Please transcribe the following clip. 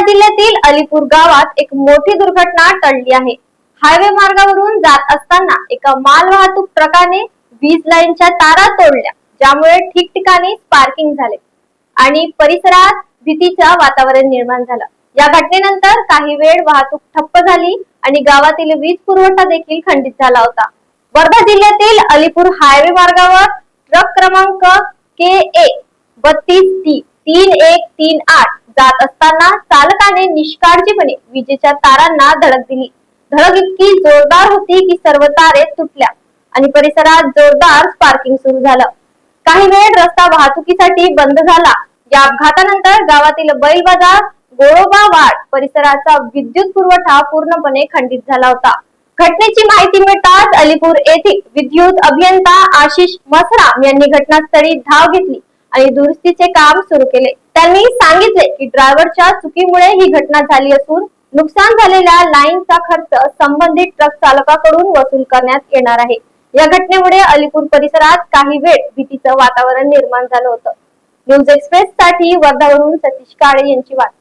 जिल्ह्यातील अलीपूर गावात एक मोठी दुर्घटना टळली आहे. हायवे मार्गावरून जात असताना एका मालवाहतूक ट्रकाने वीज लाईनच्या तारा तोडल्या ज्यामुळे ठिकठिकाणी स्पार्किंग झाले आणि परिसरात भीतीचं वातावरण निर्माण झालं. या घटनेनंतर काही वेळ वाहतूक ठप्प झाली आणि गावातील वीज पुरवठा देखील खंडित झाला होता. वर्धा जिल्ह्यातील अलीपूर हायवे मार्गावर ट्रक क्रमांक के ए बत्तीस टी तीन एक तीन आठ जात असताना निष्काळजीपणे विजेच्या तारांना धडक दिली. धडक इतकी जोरदार होती की सर्व तारे तुटल्या आणि परिसरात जोरदार स्पार्किंग सुरू झालं. काही वेळ रस्ता वाहतुकीसाठी बंद झाला. या अपघातानंतर गावातील बैल बाजार गोळोबा वाड परिसराचा विद्युत पुरवठा पूर्णपणे खंडित झाला होता. घटनेची माहिती मिळताच अलीपूर येथील विद्युत अभियंता आशिष मसराम यांनी घटनास्थळी धाव घेतली. आणि दुरुस्तीचे काम सुरू केले. त्यांनी सांगितले की ड्रायव्हरच्या चुकीमुळे ही घटना झाली असून नुकसान झालेल्या लाईनचा खर्च संबंधित ट्रक चालकाकडून वसूल करण्यात येणार आहे. या घटनेमुळे अलीपूर परिसरात काही वेळ भीतीचं वातावरण निर्माण झालं होतं. न्यूज एक्सप्रेस साठी वर्धावरून सतीश काळे यांची बातमी